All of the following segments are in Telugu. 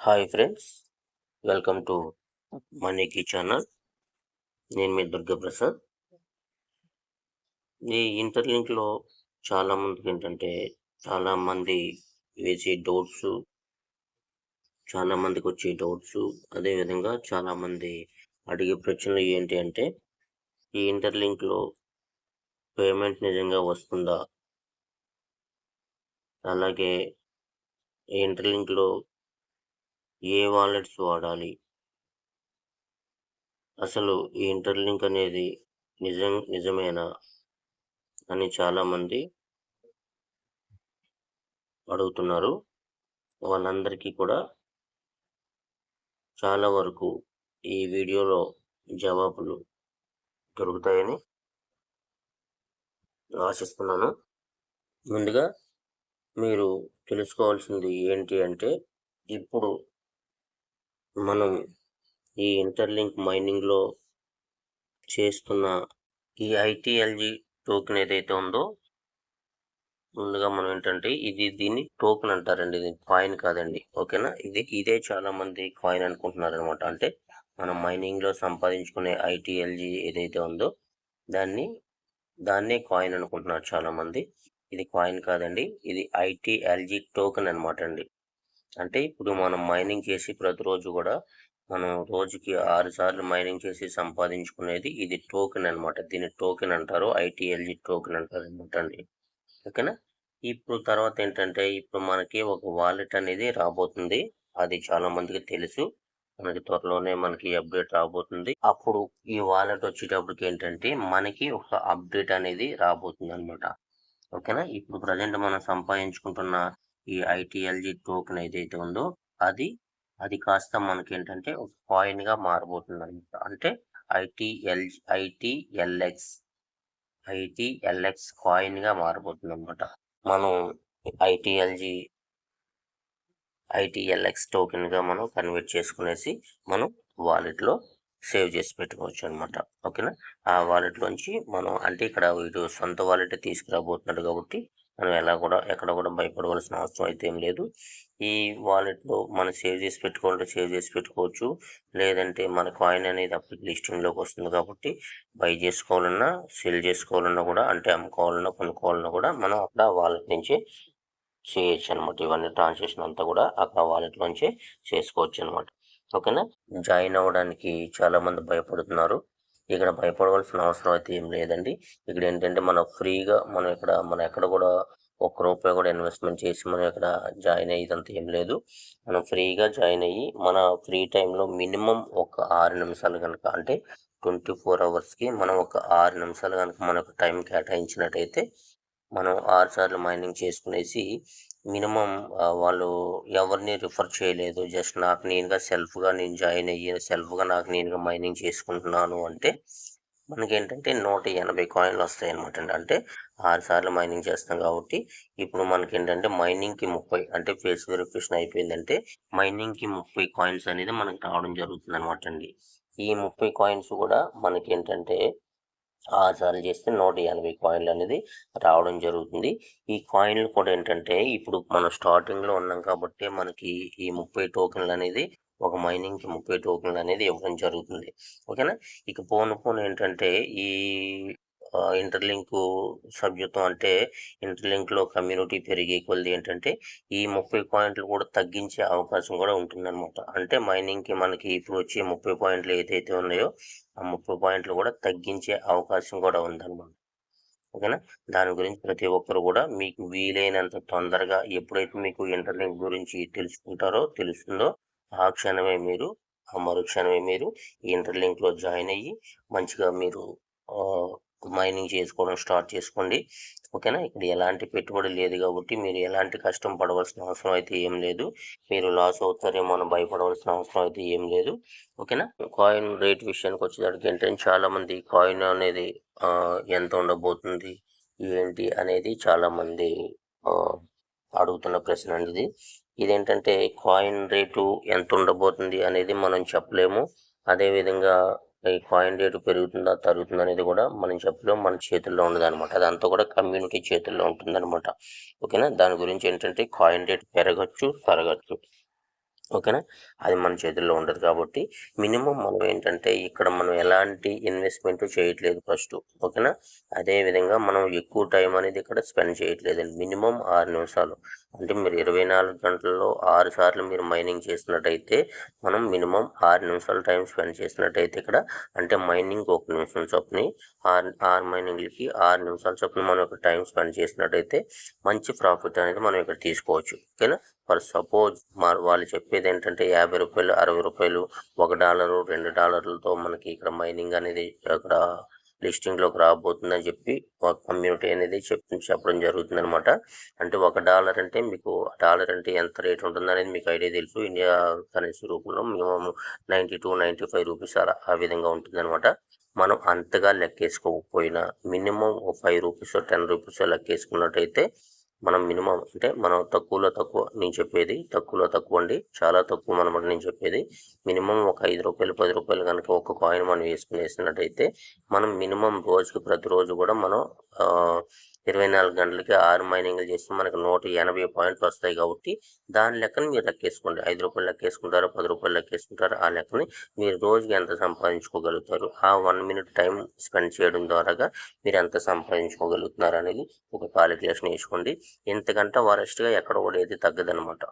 హాయ్ ఫ్రెండ్స్ వెల్కమ్ టు మనీకి ఛానల్ నేను మీ దుర్గాప్రసాద్ ఈ ఇంటర్లింక్లో చాలా మందికి ఏంటంటే చాలా మంది వేసే డౌట్స్ చాలా మందికి వచ్చే డౌట్స్ అదేవిధంగా చాలా మంది అడిగే ప్రశ్నలు ఏంటి అంటే ఈ ఇంటర్లింక్లో పేమెంట్ నిజంగా వస్తుందా? అలాగే ఈ ఇంటర్లింక్లో ఏ వాలెట్స్ వాడాలి అసలు ఈ ఇంటర్లింక్ అనేది నిజం నిజమేనా అని చాలామంది అడుగుతున్నారు. వాళ్ళందరికీ కూడా చాలా వరకు ఈ వీడియోలో జవాబులు దొరుకుతాయని ఆశిస్తున్నాను. ముందుగా మీరు తెలుసుకోవాల్సింది ఏంటి అంటే ఇప్పుడు మనం ఈ ఇంటర్లింక్ మైనింగ్లో చేస్తున్న ఈ ఐటీఎల్జీ టోకెన్ ఏదైతే ఉందో ముందుగా మనం ఏంటంటే ఇది దీన్ని టోకెన్ అంటారండి. ఇది కాయిన్ కాదండి. ఓకేనా? ఇది ఇదే చాలా మంది కాయిన్ అనుకుంటున్నారు అనమాట అంటే మనం మైనింగ్లో సంపాదించుకునే ఐటీఎల్జీ ఏదైతే ఉందో దాన్ని దాన్నే కాయిన్ అనుకుంటున్నారు చాలా మంది ఇది కాయిన్ కాదండి. ఇది ఐటీఎల్జీ టోకెన్ అనమాట అండి. అంటే ఇప్పుడు మనం మైనింగ్ చేసి ప్రతిరోజు కూడా మనం రోజుకి ఆరు సార్లు మైనింగ్ చేసి సంపాదించుకునేది ఇది టోకెన్ అనమాట దీన్ని టోకెన్ అంటారు. ఐటీఎల్జీ టోకెన్ అంటారు అనమాట అండి. ఓకేనా? ఇప్పుడు తర్వాత ఏంటంటే ఇప్పుడు మనకి ఒక వాలెట్ అనేది రాబోతుంది. అది చాలా మందికి తెలుసు. మనకి త్వరలోనే మనకి అప్డేట్ రాబోతుంది. అప్పుడు ఈ వాలెట్ వచ్చేటప్పటికి ఏంటంటే మనకి ఒక అప్డేట్ అనేది రాబోతుంది అనమాట ఓకేనా? ఇప్పుడు ప్రజెంట్ మనం సంపాదించుకుంటున్న ఈ ఐటీఎల్జీ టోకెన్ ఏదైతే ఉందో అది అది కాస్త మనకి ఏంటంటే ఒక కాయిన్గా మారబోతుంది అనమాట అంటే ఐటీఎల్ ఐటీఎల్ఎక్స్ ఐటీఎల్ఎక్స్ కాయిన్గా మారబోతుంది అనమాట మనం ఐటీఎల్జీ ఐటీఎల్ఎక్స్ టోకెన్గా మనం కన్వర్ట్ చేసుకునేసి మనం వాలెట్లో సేవ్ చేసి పెట్టుకోవచ్చు అనమాట ఓకేనా? ఆ వాలెట్ లోంచి మనం అంటే ఇక్కడ వీడు సొంత వాలెట్ తీసుకురాబోతున్నాడు కాబట్టి మనం ఎలా కూడా ఎక్కడ కూడా భయపడవలసిన అవసరం అయితే ఏం లేదు. ఈ వాలెట్లో మనం సేవ్ చేసి పెట్టుకోవాలంటే సేవ్ చేసి పెట్టుకోవచ్చు. లేదంటే మన కాయిన్ అనేది అప్పటికి లిస్టింగ్లోకి వస్తుంది కాబట్టి బై చేసుకోవాలన్నా సెల్ చేసుకోవాలన్నా కూడా అంటే అమ్ముకోవాలన్నా కొనుక్కోవాలన్నా కూడా మనం అక్కడ వాలెట్ నుంచి చేయొచ్చు అనమాట ఇవన్నీ ట్రాన్సాక్షన్ అంతా కూడా అక్కడ వాలెట్ నుంచే చేసుకోవచ్చు అనమాట ఓకేనా? జాయిన్ అవ్వడానికి చాలా మంది భయపడుతున్నారు. ఇక్కడ భయపడవలసిన అవసరం అయితే ఏం లేదండి. ఇక్కడ ఏంటంటే మనం ఫ్రీగా మనం ఇక్కడ మనం ఎక్కడ కూడా ఒక్క రూపాయి కూడా ఇన్వెస్ట్మెంట్ చేసి మనం ఇక్కడ జాయిన్ అయ్యేదంతా ఏం లేదు. మనం ఫ్రీగా జాయిన్ అయ్యి మన ఫ్రీ టైంలో మినిమం ఒక ఆరు నిమిషాలు కనుక అంటే ట్వంటీ ఫోర్ అవర్స్కి మనం ఒక ఆరు నిమిషాలు కనుక మనకు టైం కేటాయించినట్టయితే మనం ఆరు సార్లు మైనింగ్ చేసుకునేసి మినిమం వాళ్ళు ఎవరిని రిఫర్ చేయలేదు. జస్ట్ నాకు నేనుగా సెల్ఫ్గా నేను జాయిన్ అయ్యి సెల్ఫ్గా నాకు నేనుగా మైనింగ్ చేసుకుంటున్నాను అంటే మనకి ఏంటంటే నూట ఎనభై కాయిన్లు వస్తాయి అనమాట అండి. అంటే ఆరు సార్లు మైనింగ్ చేస్తాం కాబట్టి ఇప్పుడు మనకి ఏంటంటే మైనింగ్కి ముప్పై అంటే ఫేస్ వెరిఫికేషన్ అయిపోయిందంటే మైనింగ్కి ముప్పై కాయిన్స్ అనేది మనకి రావడం జరుగుతుంది అనమాట అండి. ఈ ముప్పై కాయిన్స్ కూడా మనకి ఏంటంటే ఆరు సార్లు చేస్తే నూట ఎనభై కాయిన్లు అనేది రావడం జరుగుతుంది. ఈ కాయిన్లు కూడా ఏంటంటే ఇప్పుడు మనం స్టార్టింగ్లో ఉన్నాం కాబట్టి మనకి ఈ ముప్పై టోకెన్లు అనేది ఒక మైనింగ్కి ముప్పై టోకెన్లు అనేది ఇవ్వడం జరుగుతుంది. ఓకేనా ఇక పోను పోను ఏంటంటే ఈ ఇంటర్లింక్ సభ్యత్వం అంటే ఇంటర్లింక్లో కమ్యూనిటీ పెరిగే కొలది ఏంటంటే ఈ ముప్పై పాయింట్లు కూడా తగ్గించే అవకాశం కూడా ఉంటుందన్నమాట. అంటే మైనింగ్కి మనకి ఇప్పుడు వచ్చే ముప్పై పాయింట్లు ఏదైతే ఉన్నాయో ఆ ముప్పై పాయింట్లు కూడా తగ్గించే అవకాశం కూడా ఉందన్నమాట. ఓకేనా? దాని గురించి ప్రతి ఒక్కరు కూడా మీకు వీలైనంత తొందరగా ఎప్పుడైతే మీకు ఇంటర్లింక్ గురించి తెలుసుకుంటారో తెలుస్తుందో ఆ క్షణమే మీరు ఆ మరుక్షణమే మీరు ఈ ఇంటర్లింక్లో జాయిన్ అయ్యి మంచిగా మీరు మైనింగ్ చేసుకోవడం స్టార్ట్ చేసుకోండి. ఓకేనా ఇక్కడ ఎలాంటి పెట్టుబడి లేదు కాబట్టి మీరు ఎలాంటి కష్టం పడవలసిన అవసరం అయితే ఏం లేదు. మీరు లాస్ అవుతారేమో అని భయపడవలసిన అవసరం అయితే ఏం లేదు. ఓకేనా కాయిన్ రేట్ విషయానికి వచ్చేసరికి ఏంటంటే చాలామంది కాయిన్ అనేది ఎంత ఉండబోతుంది ఏంటి అనేది చాలామంది అడుగుతున్న ప్రశ్న అనేది ఇది ఇదేంటంటే కాయిన్ రేటు ఎంత ఉండబోతుంది అనేది మనం చెప్పలేము. అదేవిధంగా ఈ కాయిన్ రేటు పెరుగుతుందా తరుగుతుందా అనేది కూడా మనం చెప్పడం మన చేతుల్లో ఉండదనమాట అదంతా కూడా కమ్యూనిటీ చేతుల్లో ఉంటుందన్నమాట. ఓకేనా? దాని గురించి ఏంటంటే కాయిన్ రేట్ పెరగచ్చు తరగచ్చు. ఓకేనా? అది మన చేతుల్లో ఉండదు కాబట్టి మినిమం మనం ఏంటంటే ఇక్కడ మనం ఎలాంటి ఇన్వెస్ట్మెంట్ చేయట్లేదు ఫస్ట్ ఓకేనా? అదే విధంగా మనం ఎక్కువ టైం అనేది ఇక్కడ స్పెండ్ చేయట్లేదండి. మినిమం ఆరు నిమిషాలు. అంటే మీరు ఇరవై నాలుగు గంటల్లో ఆరు సార్లు మీరు మైనింగ్ చేసినట్టయితే మనం మినిమం ఆరు నిమిషాలు టైం స్పెండ్ చేసినట్టయితే ఇక్కడ అంటే మైనింగ్ ఒక నిమిషం చొప్పున ఆరు ఆరు మైనింగ్లకి ఆరు నిమిషాల చొప్పున మనం ఇక్కడ టైం స్పెండ్ చేసినట్టయితే మంచి ప్రాఫిట్ అనేది మనం ఇక్కడ తీసుకోవచ్చు. ఓకేనా? ఫర్ సపోజ్ మా వాళ్ళు చెప్పేది ఏంటంటే యాభై రూపాయలు అరవై రూపాయలు ఒక డాలరు రెండు డాలర్లతో మనకి ఇక్కడ మైనింగ్ అనేది అక్కడ లిస్టింగ్లోకి రాబోతుందని చెప్పి ఒక కమ్యూనిటీ అనేది చెప్పి చెప్పడం జరుగుతుంది అనమాట అంటే ఒక డాలర్ అంటే మీకు డాలర్ అంటే ఎంత రేట్ ఉంటుంది అనేది మీకు ఐడియా తెలుసు. ఇండియా కరెన్సీ రూపంలో minimum ninety two ninety five rupees అలా ఆ విధంగా ఉంటుంది అనమాట మనం అంతగా లెక్కేసుకోకపోయినా మినిమం ఒక ఫైవ్ రూపీస్ టెన్ రూపీస్ లెక్కేసుకున్నట్టయితే మనం మినిమం అంటే మనం తక్కువలో తక్కువ నేను చెప్పేది తక్కువలో తక్కువ అండి. చాలా తక్కువ అనమాట నేను చెప్పేది. మినిమం ఒక ఐదు రూపాయలు పది రూపాయలు కనుక ఒక కాయిన్ మనం వేసుకుని వేసినట్టయితే మనం మినిమం రోజుకి ప్రతిరోజు కూడా మనం ఆ, ఇరవై నాలుగు గంటలకి ఆరు మైనింగ్లు చేస్తే మనకు నూట ఎనభై పాయింట్లు వస్తాయి కాబట్టి దాని లెక్కన మీరు లెక్కేసుకోండి. ఐదు రూపాయలు లెక్కేసుకుంటారు పది రూపాయలు లెక్కేసుకుంటారు ఆ లెక్కని మీరు రోజుకి ఎంత సంపాదించుకోగలుగుతారు? ఆ వన్ మినిట్ టైం స్పెండ్ చేయడం ద్వారాగా మీరు ఎంత సంపాదించుకోగలుగుతున్నారు అనేది ఒక క్యాలిక్యులేషన్ వేసుకోండి. ఇంతకంటే వరస్ట్గా ఎక్కడ కూడా ఏది తగ్గదనమాట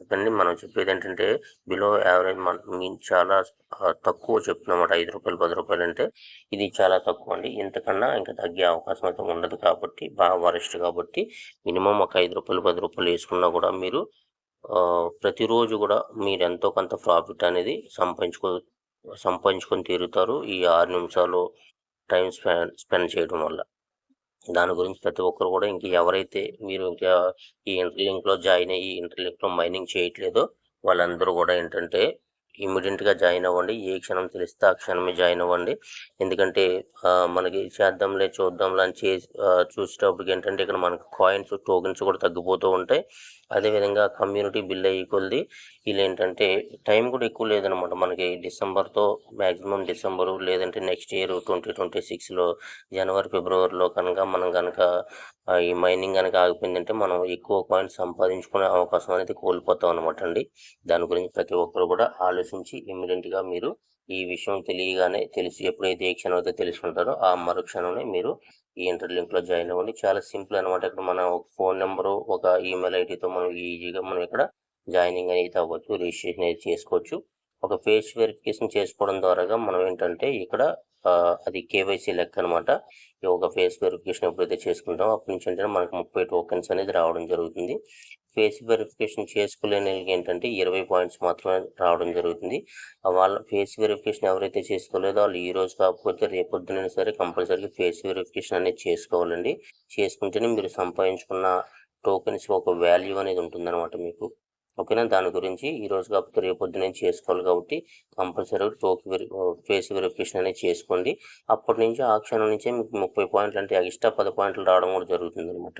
చెప్పండి మనం చెప్పేది ఏంటంటే బిలో యావరేజ్ మన మీన్ చాలా తక్కువ చెప్తున్నమాట ఐదు రూపాయలు పది రూపాయలు అంటే ఇది చాలా తక్కువ అండి. ఇంతకన్నా ఇంకా తగ్గే అవకాశం అయితే ఉండదు కాబట్టి బాగా వరెస్ట్ కాబట్టి మినిమం ఒక ఐదు రూపాయలు పది రూపాయలు వేసుకున్నా కూడా మీరు ప్రతిరోజు కూడా మీరు ఎంతో కొంత ప్రాఫిట్ అనేది సంపాదించుకో సంపాదించుకొని తీరుతారు ఈ ఆరు నిమిషాలు టైం స్పెండ్ స్పెండ్ చేయడం వల్ల. దాని గురించి ప్రతి ఒక్కరు కూడా ఇంక ఎవరైతే మీరు ఇంకా ఈ ఇంటర్లింక్లో జాయిన్ అయ్యి ఇంటర్లింక్లో మైనింగ్ చేయట్లేదో వాళ్ళందరూ కూడా ఏంటంటే ఇమ్మీడియట్గా జాయిన్ అవ్వండి. ఏ క్షణం తెలిస్తే ఆ క్షణమే జాయిన్ అవ్వండి. ఎందుకంటే మనకి చేద్దాంలే చూద్దాంలే అని చేసి చూసేటప్పటికి ఏంటంటే ఇక్కడ మనకు కాయిన్స్ టోకెన్స్ కూడా తగ్గిపోతూ ఉంటాయి. అదేవిధంగా కమ్యూనిటీ బిల్ అయ్యి కొద్ది వీళ్ళు ఏంటంటే టైం కూడా ఎక్కువ లేదనమాట మనకి డిసెంబర్తో మ్యాక్సిమం డిసెంబరు లేదంటే నెక్స్ట్ ఇయర్ ట్వంటీ ట్వంటీ సిక్స్లో జనవరి ఫిబ్రవరిలో కనుక మనం కనుక ఈ మైనింగ్ కనుక ఆగిపోయిందంటే మనం ఎక్కువ పాయింట్ సంపాదించుకునే అవకాశం అనేది కోల్పోతాం అనమాట అండి. దాని గురించి ప్రతి ఒక్కరు కూడా ఆలోచించి ఇమ్మీడియట్గా మీరు ఈ విషయం తెలియగానే తెలిసి ఎప్పుడైతే ఏ క్షణం అయితే తెలుసుకుంటారో ఆ మరుక్షణంలో మీరు ఈ ఇంటర్లింక్లో జాయిన్ అవ్వండి. చాలా సింపుల్ అనమాట ఇక్కడ మన ఒక ఫోన్ నెంబరు ఒక ఈమెయిల్ ఐడితో మనం ఈజీగా మనం ఇక్కడ జాయినింగ్ అనేది అవ్వచ్చు రిజిస్ట్రేషన్ అనేది చేసుకోవచ్చు. ఒక ఫేస్ వెరిఫికేషన్ చేసుకోవడం ద్వారాగా మనం ఏంటంటే ఇక్కడ ఆ, అది కేవైసీ లెక్క అనమాట ఈ ఒక ఫేస్ వెరిఫికేషన్ ఎప్పుడైతే చేసుకుంటామో అప్పటి నుంచి ఏంటంటే మనకు ముప్పై టోకెన్స్ అనేది రావడం జరుగుతుంది. ఫేస్ వెరిఫికేషన్ చేసుకోలేని వాళ్ళకి ఏంటంటే ఇరవై పాయింట్స్ మాత్రమే రావడం జరుగుతుంది. వాళ్ళ ఫేస్ వెరిఫికేషన్ ఎవరైతే చేసుకోలేదో వాళ్ళు ఈ రోజు కాకపోతే రేపొద్దునైనా సరే కంపల్సరీగా ఫేస్ వెరిఫికేషన్ అనేది చేసుకోవాలండి. చేసుకుంటేనే మీరు సంపాదించుకున్న టోకెన్స్ ఒక వాల్యూ అనేది ఉంటుందన్నమాట మీకు. ఓకేనా? దాని గురించి ఈ రోజు కాకపోతే రేపొద్దునే చేసుకోవాలి కాబట్టి కంపల్సరీ టోక్ వెరి ఫేస్ వెరిఫికేషన్ అనేది చేసుకోండి. అప్పటి నుంచి ఆ క్షణం నుంచే మీకు ముప్పై పాయింట్లు అంటే ఎక్స్ట్రా పది పాయింట్లు రావడం కూడా జరుగుతుంది అనమాట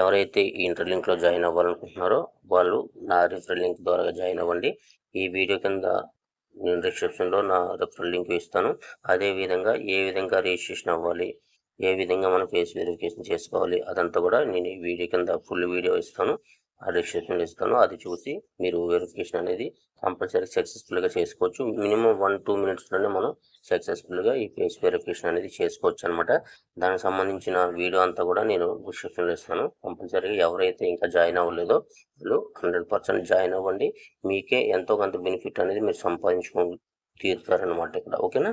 ఎవరైతే ఈ ఇంటర్లింక్లో జాయిన్ అవ్వాలనుకుంటున్నారో వాళ్ళు నా రిఫరల్ లింక్ ద్వారా జాయిన్ అవ్వండి. ఈ వీడియో కింద నేను డిస్క్రిప్షన్లో నా రిఫరల్ లింక్ ఇస్తాను. అదే విధంగా ఏ విధంగా రిజిస్ట్రేషన్ అవ్వాలి ఏ విధంగా మనం ఫేస్ వెరిఫికేషన్ చేసుకోవాలి అదంతా కూడా నేను ఈ వీడియో కింద ఫుల్ వీడియో ఇస్తాను. ఆ రిజిస్ట్రేషన్ ఇస్తాను అది చూసి మీరు వెరిఫికేషన్ అనేది కంపల్సరీ సక్సెస్ఫుల్గా చేసుకోవచ్చు. మినిమం వన్ టూ మినిట్స్లోనే మనం సక్సెస్ఫుల్గా ఈ పేజ్ వెరిఫికేషన్ అనేది చేసుకోవచ్చు అనమాట దానికి సంబంధించిన వీడియో అంతా కూడా నేను డిస్క్రిప్షన్లో ఇస్తాను. కంపల్సరీగా ఎవరైతే ఇంకా జాయిన్ అవ్వలేదో వాళ్ళు హండ్రెడ్ పర్సెంట్ జాయిన్ అవ్వండి. మీకే ఎంతో కొంత బెనిఫిట్ అనేది మీరు సంపాదించుకో తీరుతారనమాట ఇక్కడ. ఓకేనా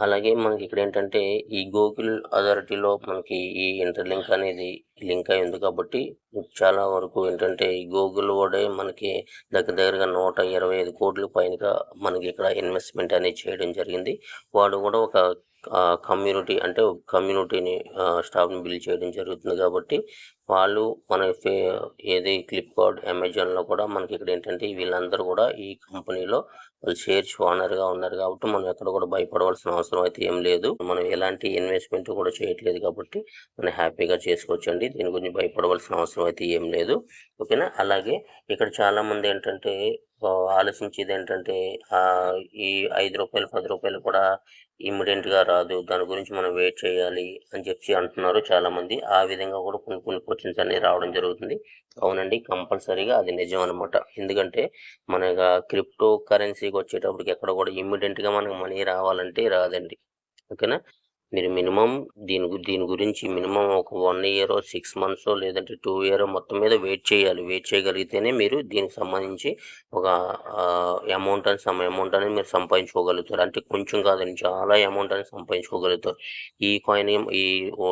అలాగే మనకి ఇక్కడ ఏంటంటే ఈ గూగుల్ అథారిటీలో మనకి ఈ ఇంటర్లింక్ అనేది లింక్ అయి ఉంది కాబట్టి చాలా వరకు ఏంటంటే ఈ గూగుల్ కూడా మనకి దగ్గర దగ్గరగా నూట ఇరవై ఐదు కోట్ల పైనగా మనకి ఇక్కడ ఇన్వెస్ట్మెంట్ అనేది చేయడం జరిగింది. వాడు కూడా ఒక కమ్యూనిటీ అంటే ఒక కమ్యూనిటీని స్టాఫ్ని బిల్డ్ చేయడం జరుగుతుంది కాబట్టి వాళ్ళు మన ఫే ఏది ఫ్లిప్కార్ట్ అమెజాన్లో కూడా మనకి ఇక్కడ ఏంటంటే వీళ్ళందరూ కూడా ఈ కంపెనీలో వాళ్ళు షేర్స్ ఓనర్గా ఉన్నారు కాబట్టి మనం ఎక్కడ కూడా భయపడవలసిన అవసరం అయితే ఏం లేదు. మనం ఎలాంటి ఇన్వెస్ట్మెంట్ కూడా చేయట్లేదు కాబట్టి మనం హ్యాపీగా చేసుకోవచ్చండి. దీని గురించి భయపడవలసిన అవసరం అయితే ఏం లేదు. ఓకేనా అలాగే ఇక్కడ చాలా మంది ఏంటంటే ఆలోచించేది ఏంటంటే ఈ ఐదు రూపాయలు పది రూపాయలు కూడా ఇమ్మీడియట్గా రాదు దాని గురించి మనం వెయిట్ చేయాలి అని చెప్పి అంటున్నారు చాలా మంది ఆ విధంగా కూడా కొన్ని కొన్ని క్వశ్చన్స్ అనేవి రావడం జరుగుతుంది. అవునండి కంపల్సరీగా అది నిజం అనమాట ఎందుకంటే మన క్రిప్టో కరెన్సీకి వచ్చేటప్పటికి ఎక్కడ కూడా ఇమ్మీడియట్గా మనకు మనీ రావాలంటే రాదండి. ఓకేనా? మీరు మినిమం దీని గు- దీని గురించి మినిమం ఒక వన్ ఇయర్ సిక్స్ మంత్స్ లేదంటే టూ ఇయర్ మొత్తం మీద వెయిట్ చేయాలి. వెయిట్ చేయగలిగితేనే మీరు దీనికి సంబంధించి ఒక అమౌంట్ అని సమ్ అమౌంట్ అనేది మీరు సంపాదించుకోగలుగుతారు. అంటే కొంచెం కాదండి చాలా అమౌంట్ అనేది సంపాదించుకోగలుగుతారు. ఈ కాయిన్ ఈ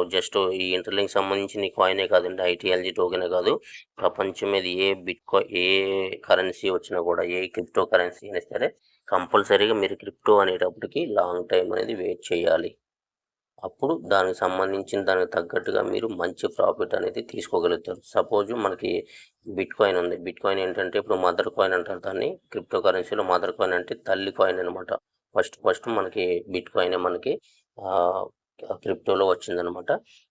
జస్ట్ ఈ ఇంటర్లింక్ సంబంధించిన ఈ కాయినే కాదండి ఐటీఎల్జీ టోకెనే కాదు. ప్రపంచం మీద ఏ బిట్ ఏ కరెన్సీ వచ్చినా కూడా ఏ క్రిప్టో కరెన్సీ అయినా సరే కంపల్సరీగా మీరు క్రిప్టో అనేటప్పటికి లాంగ్ టైం అనేది వెయిట్ చేయాలి. అప్పుడు దానికి సంబంధించిన దానికి తగ్గట్టుగా మీరు మంచి ప్రాఫిట్ అనేది తీసుకోగలుగుతారు. సపోజ్ మనకి బిట్ కాయిన్ ఉంది. బిట్ కాయిన్ ఏంటంటే ఇప్పుడు మదర్ కాయిన్ అంటారు దాన్ని. క్రిప్టో కరెన్సీలో మదర్ కాయిన్ అంటే తల్లి కాయిన్ అనమాట ఫస్ట్ ఫస్ట్ మనకి బిట్ కాయిన్ మనకి క్రిప్టోలో వచ్చిందనమాట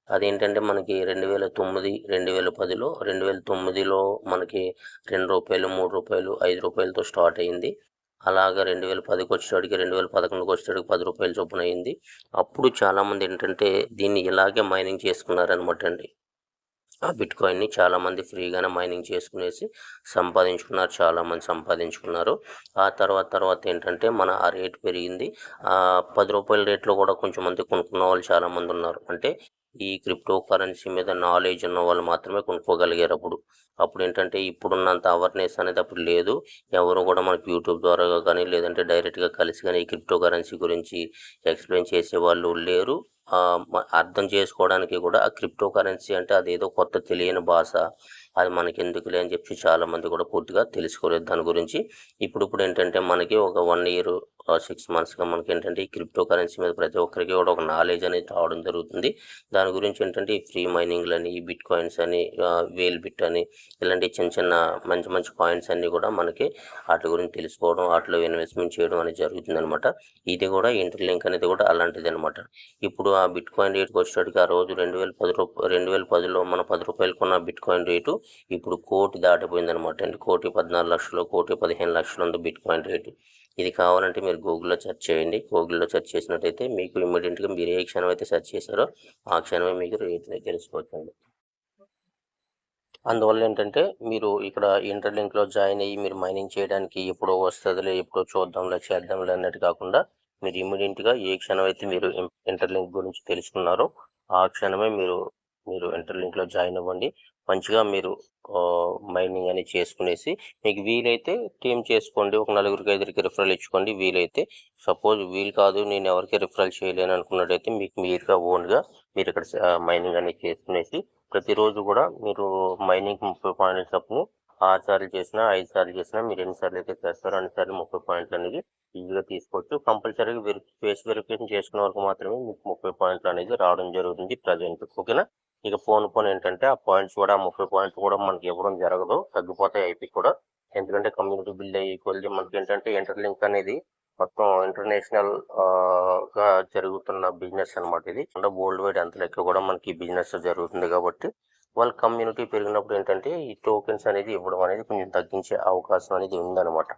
అదేంటంటే మనకి రెండు వేల తొమ్మిది రెండు వేల పదిలో రెండు వేల తొమ్మిదిలో మనకి రెండు రూపాయలు మూడు రూపాయలు ఐదు రూపాయలతో స్టార్ట్ అయింది. అలాగా రెండు వేల పదికి వచ్చేటికి రెండు వేల పదకొండుకి వచ్చేటికి పది రూపాయలు చొప్పున అయింది. అప్పుడు చాలామంది ఏంటంటే దీన్ని ఇలాగే మైనింగ్ చేసుకున్నారనమాట అండి. ఆ బిట్ కాయిన్ని చాలామంది ఫ్రీగానే మైనింగ్ చేసుకునేసి సంపాదించుకున్నారు చాలామంది సంపాదించుకున్నారు. ఆ తర్వాత తర్వాత ఏంటంటే మన ఆ రేట్ పెరిగింది. ఆ పది రూపాయల రేట్లో కూడా కొంచెం మంది కొనుక్కున్న వాళ్ళు చాలామంది ఉన్నారు. అంటే ఈ క్రిప్టో కరెన్సీ మీద నాలెడ్జ్ ఉన్న వాళ్ళు మాత్రమే కొనుక్కోగలిగారు అప్పుడు. అప్పుడు ఏంటంటే ఇప్పుడున్నంత అవేర్నెస్ అనేది అప్పుడు లేదు. ఎవరు కూడా మనకు యూట్యూబ్ ద్వారా కానీ లేదంటే డైరెక్ట్గా కలిసి కానీ ఈ క్రిప్టో కరెన్సీ గురించి ఎక్స్ప్లెయిన్ చేసే వాళ్ళు లేరు. అర్థం చేసుకోవడానికి కూడా ఆ క్రిప్టో కరెన్సీ అంటే అదేదో కొత్త తెలియని భాష. అది మనకి ఎందుకులే అని చెప్పి చాలా మంది కూడా పూర్తిగా తెలుసుకోలేదు. దాని గురించి ఇప్పుడు ఇప్పుడు ఏంటంటే మనకి ఒక వన్ ఇయర్ సిక్స్ మంత్స్గా మనకి ఏంటంటే ఈ క్రిప్టో కరెన్సీ మీద ప్రతి ఒక్కరికి కూడా ఒక నాలెడ్జ్ అనేది రావడం జరుగుతుంది. దాని గురించి ఏంటంటే ఈ ఫ్రీ మైనింగ్లని ఈ బిట్ కాయిన్స్ అని వేల్ బిట్ అని ఇలాంటి చిన్న చిన్న మంచి మంచి కాయిన్స్ అన్నీ కూడా మనకి వాటి గురించి తెలుసుకోవడం వాటిలో ఇన్వెస్ట్మెంట్ చేయడం అనేది జరుగుతుంది అనమాట ఇది కూడా ఇంటర్ లింక్ అనేది కూడా అలాంటిది అనమాట ఇప్పుడు ఆ బిట్ కాయిన్ రేట్కి వచ్చేటికి ఆ రోజు రెండు వేల పది రూపాయలు రెండు వేల పదిలో మన పది రూపాయలు కొన్న బిట్ కాయిన్ రేటు ఇప్పుడు కోటి దాటిపోయింది అనమాట అండి. కోటి పద్నాలుగు లక్షలు కోటి పదిహేను లక్షలు ఉంది బిట్ కాయిన్ రేటు. ఇది కావాలంటే మీరు గూగుల్లో సెర్చ్ చేయండి. గూగుల్లో సెర్చ్ చేసినట్టయితే మీకు ఇమ్మీడియట్గా మీరు ఏ క్షణం అయితే సెర్చ్ చేశారో ఆ క్షణమే మీకు రేట్ తెలుసుకోవచ్చండి అందువల్ల ఏంటంటే మీరు ఇక్కడ ఇంటర్లింక్లో జాయిన్ అయ్యి మీరు మైనింగ్ చేయడానికి ఎప్పుడో వస్తుందిలే ఎప్పుడో చూద్దాంలే చేద్దాంలే అన్నట్టు కాకుండా మీరు ఇమ్మీడియట్గా ఏ క్షణం అయితే మీరు ఇంటర్లింక్ గురించి తెలుసుకున్నారో ఆ క్షణమే మీరు మీరు ఇంటర్లింక్లో జాయిన్ అవ్వండి. మంచిగా మీరు మైనింగ్ అనేది చేసుకునేసి మీకు వీలైతే టీం చేసుకోండి. ఒక నలుగురికి ఐదుగురికి రిఫరల్ ఇచ్చుకోండి. వీలైతే సపోజ్ వీలు కాదు నేను ఎవరికి రిఫరల్ చేయలేను అనుకున్నట్టయితే మీకు మీరుగా ఓన్గా మీరు ఇక్కడ మైనింగ్ అనేది చేసుకునేసి ప్రతిరోజు కూడా మీరు మైనింగ్ ముప్పై పాయింట్ల చొప్పున ఆరు సార్లు చేసినా ఐదు సార్లు చేసినా మీరు ఎన్ని సార్లు అయితే చేస్తారో అన్ని సార్లు ముప్పై పాయింట్లు అనేది ఈజీగా తీసుకోవచ్చు. కంపల్సరీగా వెరి ఫేస్ వెరిఫికేషన్ చేసుకున్న వరకు మాత్రమే మీకు ముప్పై పాయింట్లు అనేది రావడం జరుగుతుంది ప్రజెంట్. ఓకేనా? ఇక ఫోన్ ఫోన్ ఏంటంటే ఆ పాయింట్స్ కూడా ముప్పై పాయింట్స్ కూడా మనకి ఇవ్వడం జరగదు. తగ్గిపోతాయి ఐపీ కూడా. ఎందుకంటే కమ్యూనిటీ బిల్డ్ అయ్యి కొద్ది మనకి ఏంటంటే ఇంటర్లింక్ అనేది మొత్తం ఇంటర్నేషనల్గా జరుగుతున్న బిజినెస్ అన్నమాట ఇది. అంటే వరల్డ్ వైడ్ అంత లెక్క కూడా మనకి బిజినెస్ జరుగుతుంది కాబట్టి వాళ్ళ కమ్యూనిటీ పెరిగినప్పుడు ఏంటంటే ఈ టోకెన్స్ అనేది ఇవ్వడం అనేది కొంచెం తగ్గించే అవకాశం అనేది ఉందన్నమాట.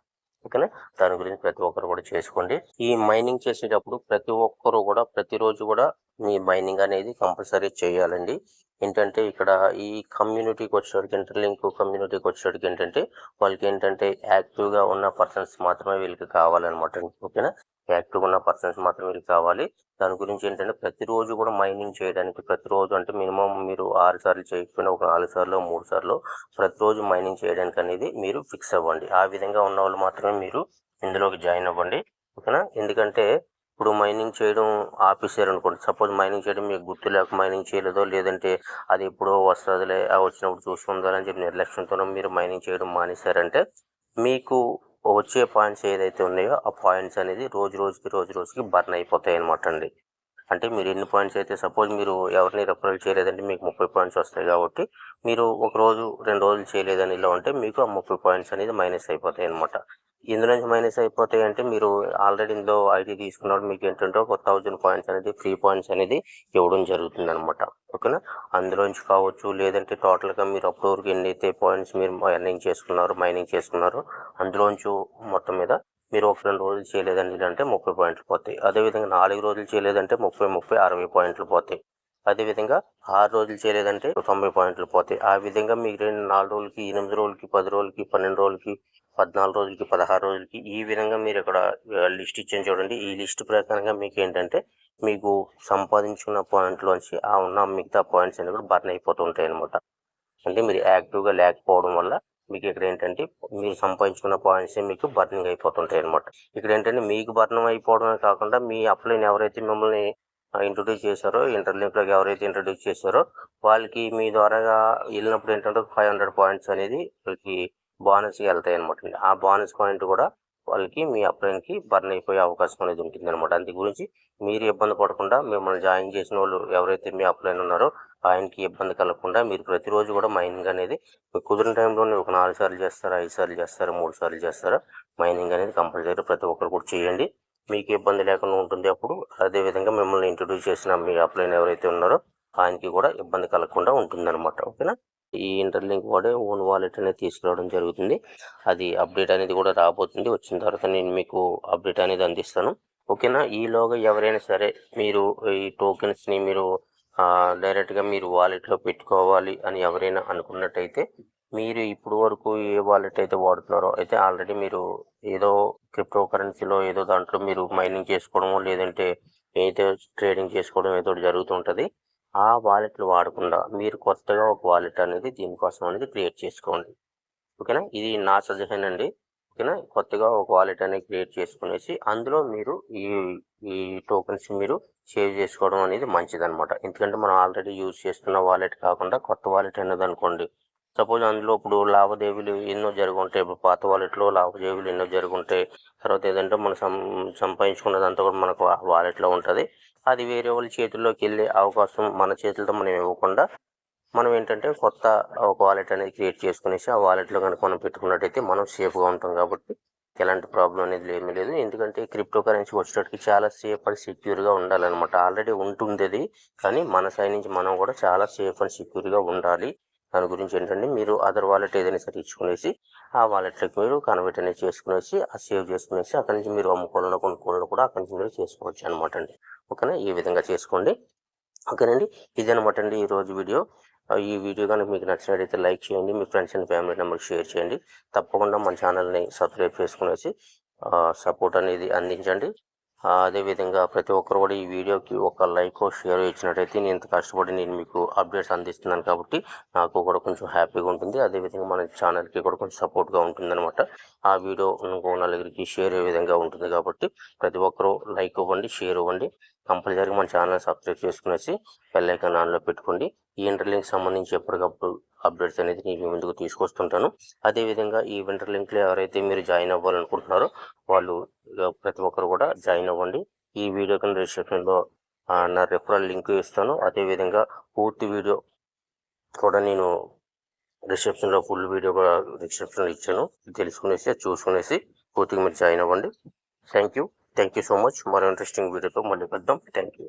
ఓకేనా? దాని గురించి ప్రతి ఒక్కరు కూడా చేసుకోండి. ఈ మైనింగ్ చేసేటప్పుడు ప్రతి ఒక్కరు కూడా ప్రతిరోజు కూడా మీ మైనింగ్ అనేది కంపల్సరీ చేయాలండి. ఏంటంటే ఇక్కడ ఈ కమ్యూనిటీకి వచ్చేటికి ఇంటర్లింక్ కమ్యూనిటీకి వచ్చేటికి ఏంటంటే వాళ్ళకి ఏంటంటే యాక్టివ్గా ఉన్న పర్సన్స్ మాత్రమే వీళ్ళకి కావాలన్నమాట ఓకేనా? యాక్టివ్ ఉన్న పర్సన్స్ మాత్రం వీళ్ళు కావాలి. దాని గురించి ఏంటంటే ప్రతిరోజు కూడా మైనింగ్ చేయడానికి ప్రతిరోజు అంటే మినిమం మీరు ఆరు సార్లు చేయకపోయినా ఒక నాలుగు సార్లు మూడు సార్లు ప్రతిరోజు మైనింగ్ చేయడానికి అనేది మీరు ఫిక్స్ అవ్వండి. ఆ విధంగా ఉన్న వాళ్ళు మాత్రమే మీరు ఇందులోకి జాయిన్ అవ్వండి. ఓకేనా? ఎందుకంటే ఇప్పుడు మైనింగ్ చేయడం ఆపేసారు అనుకోండి. సపోజ్ మైనింగ్ చేయడం మీకు గుర్తు లేక మైనింగ్ చేయలేదో లేదంటే అది ఎప్పుడో వస్తుందిలే వచ్చినప్పుడు చూసుకుందాలని చెప్పి నిర్లక్ష్యంతో మీరు మైనింగ్ చేయడం మానేశారంటే మీకు వచ్చే పాయింట్స్ ఏదైతే ఉన్నాయో ఆ పాయింట్స్ అనేది రోజు రోజుకి రోజు రోజుకి బర్న్ అయిపోతాయి అనమాట అండి. అంటే మీరు ఎన్ని పాయింట్స్ అయితే సపోజ్ మీరు ఎవరిని రెఫరల్ చేయలేదంటే మీకు ముప్పై పాయింట్స్ వస్తాయి కాబట్టి మీరు ఒక రోజు రెండు రోజులు చేయలేదని ఇలా ఉంటే మీకు ఆ ముప్పై పాయింట్స్ అనేది మైనస్ అయిపోతాయి అనమాట ఇందులో నుంచి మైనస్ అయిపోతాయి అంటే మీరు ఆల్రెడీ ఇందులో ఐడి తీసుకున్నప్పుడు మీకు ఏంటంటే ఒక థౌజండ్ పాయింట్స్ అనేది ఫ్రీ పాయింట్స్ అనేది ఇవ్వడం జరుగుతుంది అనమాట ఓకేనా అందులోంచి కావచ్చు లేదంటే టోటల్గా మీరు అప్పటి వరకు ఎన్ని అయితే పాయింట్స్ మీరు ఎర్నింగ్ చేసుకున్నారో మైనింగ్ చేసుకున్నారో అందులోంచి మొత్తం మీద మీరు ఒక రెండు రోజులు చేయలేదండి. అంటే ముప్పై పాయింట్లు పోతాయి. అదేవిధంగా నాలుగు రోజులు చేయలేదంటే ముప్పై ముప్పై అరవై పాయింట్లు పోతాయి. అదేవిధంగా ఆరు రోజులు చేయలేదంటే తొంభై పాయింట్లు పోతాయి. ఆ విధంగా మీరు రెండు నాలుగు రోజులకి ఎనిమిది రోజులకి పది రోజులకి పన్నెండు రోజులకి పద్నాలుగు రోజులకి పదహారు రోజులకి ఈ విధంగా మీరు ఇక్కడ లిస్ట్ ఇచ్చాను చూడండి. ఈ లిస్ట్ ప్రకారంగా మీకు ఏంటంటే మీకు సంపాదించుకున్న పాయింట్లోంచి ఆ ఉన్న మిగతా పాయింట్స్ అనేవి కూడా బర్న్ అయిపోతుంటాయి అనమాట అంటే మీరు యాక్టివ్గా లేకపోవడం వల్ల మీకు ఇక్కడ ఏంటంటే మీరు సంపాదించుకున్న పాయింట్స్ మీకు బర్నింగ్ అయిపోతుంటాయి అనమాట ఇక్కడ ఏంటంటే మీకు బర్నం అయిపోవడమే కాకుండా మీ అప్లైన్ ఎవరైతే మిమ్మల్ని ఇంట్రొడ్యూస్ చేశారో ఇంటర్లింక్లోకి ఎవరైతే ఇంట్రొడ్యూస్ చేశారో వాళ్ళకి మీ ద్వారాగా వెళ్ళినప్పుడు ఏంటంటే ఫైవ్ హండ్రెడ్ పాయింట్స్ అనేది వాళ్ళకి బోనస్కి వెళ్తాయి అనమాట ఆ బోనస్ పాయింట్ కూడా వాళ్ళకి మీ అప్లైన్కి బర్న్ అయిపోయే అవకాశం అనేది ఉంటుంది అనమాట అందు గురించి మీరు ఇబ్బంది పడకుండా మిమ్మల్ని జాయిన్ చేసిన వాళ్ళు ఎవరైతే మీ అప్లైన్ ఉన్నారో ఆయనకి ఇబ్బంది కలగకుండా మీరు ప్రతిరోజు కూడా మైనింగ్ అనేది మీకు కుదిరిన టైంలోనే ఒక నాలుగు సార్లు చేస్తారా ఐదు సార్లు చేస్తారు మూడు సార్లు చేస్తారా మైనింగ్ అనేది కంపల్సరీ ప్రతి ఒక్కరు కూడా చేయండి. మీకు ఇబ్బంది లేకుండా ఉంటుంది అప్పుడు. అదేవిధంగా మిమ్మల్ని ఇంట్రొడ్యూస్ చేసిన మీ అప్లైన్ ఎవరైతే ఉన్నారో ఆయనకి కూడా ఇబ్బంది కలగకుండా ఉంటుందన్నమాట. ఓకేనా? ఈ ఇంటర్లింక్ వాడే ఓన్ వాలెట్ అనేది తీసుకురావడం జరుగుతుంది. అది అప్డేట్ అనేది కూడా రాబోతుంది. వచ్చిన తర్వాత నేను మీకు అప్డేట్ అనేది అందిస్తాను. ఓకేనా? ఈలోగా ఎవరైనా సరే మీరు ఈ టోకెన్స్ని మీరు డైరెక్ట్గా మీరు వాలెట్లో పెట్టుకోవాలి అని ఎవరైనా అనుకున్నట్టయితే మీరు ఇప్పుడు వరకు ఏ వాలెట్ అయితే వాడుతున్నారో అయితే ఆల్రెడీ మీరు ఏదో క్రిప్టో కరెన్సీలో ఏదో దాంట్లో మీరు మైనింగ్ చేసుకోవడమో లేదంటే ఏదో ట్రేడింగ్ చేసుకోవడం ఏదో జరుగుతుంటుంది ఆ వాలెట్లు వాడకుండా మీరు కొత్తగా ఒక వాలెట్ అనేది దీనికోసం అనేది క్రియేట్ చేసుకోండి. ఓకేనా? ఇది నా సజెషన్ అండి. ఓకేనా? కొత్తగా ఒక వాలెట్ అనేది క్రియేట్ చేసుకునేసి అందులో మీరు ఈ ఈ టోకెన్స్ మీరు సేవ్ చేసుకోవడం అనేది మంచిదన్నమాట. ఎందుకంటే మనం ఆల్రెడీ యూజ్ చేస్తున్న వాలెట్ కాకుండా కొత్త వాలెట్ అనేది అనుకోండి సపోజ్ అందులో ఇప్పుడు లావాదేవీలు ఎన్నో జరుగుంటాయి. ఇప్పుడు పాత వాలెట్లో లావాదేవీలు ఎన్నో జరుగుంటాయి. తర్వాత ఏదంటే మనం సం సంపాదించుకున్నదంతా కూడా మనకు వాలెట్లో ఉంటుంది. అది వేరే వాళ్ళ చేతుల్లోకి వెళ్ళే అవకాశం మన చేతులతో మనం ఇవ్వకుండా మనం ఏంటంటే కొత్త ఒక వాలెట్ అనేది క్రియేట్ చేసుకునేసి ఆ వాలెట్లో కనుక మనం పెట్టుకున్నట్టయితే మనం సేఫ్గా ఉంటాం కాబట్టి ఎలాంటి ప్రాబ్లం అనేది ఏమీ లేదు. ఎందుకంటే క్రిప్టో కరెన్సీ వచ్చేటప్పటికి చాలా సేఫ్ అండ్ సెక్యూర్గా ఉండాలన్నమాట. ఆల్రెడీ ఉంటుంది అది కానీ మన సైడ్ నుంచి మనం కూడా చాలా సేఫ్ అండ్ సెక్యూర్గా ఉండాలి. దాని గురించి ఏంటంటే మీరు అదర్ వాలెట్ ఏదైనా సరే ఇచ్చుకునేసి ఆ వాలెట్లోకి మీరు కన్వర్ట్ అనేది చేసుకునేసి ఆ సేవ్ చేసుకునేసి అక్కడి నుంచి మీరు అమ్ముకోవడం కొనుక్కోవడం కూడా అక్కడి నుంచి మీరు చేసుకోవచ్చు అనమాట అండి. ఓకేనా ఈ విధంగా చేసుకోండి. ఓకేనండి ఇదనమాట అండి ఈరోజు వీడియో. ఈ వీడియో కనుక మీకు నచ్చినట్లయితే లైక్ చేయండి మీ friends and family number share చేయండి. తప్పకుండా మన ఛానల్ని సబ్స్క్రైబ్ చేసుకునేసి సపోర్ట్ అనేది అందించండి. అదేవిధంగా ప్రతి ఒక్కరు కూడా ఈ వీడియోకి ఒక లైక్ షేర్ ఇచ్చినట్టయితే నేను ఇంత కష్టపడి నేను మీకు అప్డేట్స్ అందిస్తున్నాను కాబట్టి నాకు కూడా కొంచెం హ్యాపీగా ఉంటుంది. అదేవిధంగా మన ఛానల్కి కూడా కొంచెం సపోర్ట్గా ఉంటుంది అనమాట ఆ వీడియో ఇంకో నలుగురికి షేర్ అయ్యే విధంగా ఉంటుంది కాబట్టి ప్రతి ఒక్కరూ లైక్ ఇవ్వండి షేర్ ఇవ్వండి. కంపల్సరీగా మన ఛానల్ సబ్స్క్రైబ్ చేసుకునేసి బెల్ ఆన్లో పెట్టుకోండి. ఈ ఇంటర్లింక్ సంబంధించి ఎప్పటికప్పుడు అప్డేట్స్ అనేది నేను ముందుకు తీసుకొస్తుంటాను. అదేవిధంగా ఈ వింటర్ లింక్లో ఎవరైతే మీరు జాయిన్ అవ్వాలనుకుంటున్నారో వాళ్ళు ప్రతి ఒక్కరు కూడా జాయిన్ అవ్వండి. ఈ వీడియో కింద డిస్క్రిప్షన్లో నా రెఫరల్ లింక్ ఇస్తాను. అదేవిధంగా పూర్తి వీడియో కూడా నేను డిస్క్రిప్షన్లో ఫుల్ వీడియో కూడా డిస్క్రిప్షన్లో ఇచ్చాను. తెలుసుకునేసి చూసుకునేసి పూర్తిగా మీరు జాయిన్ అవ్వండి. Thank you thank you so much మరో ఇంట్రెస్టింగ్ వీడియోతో మళ్ళీ కలుద్దాం. Thank you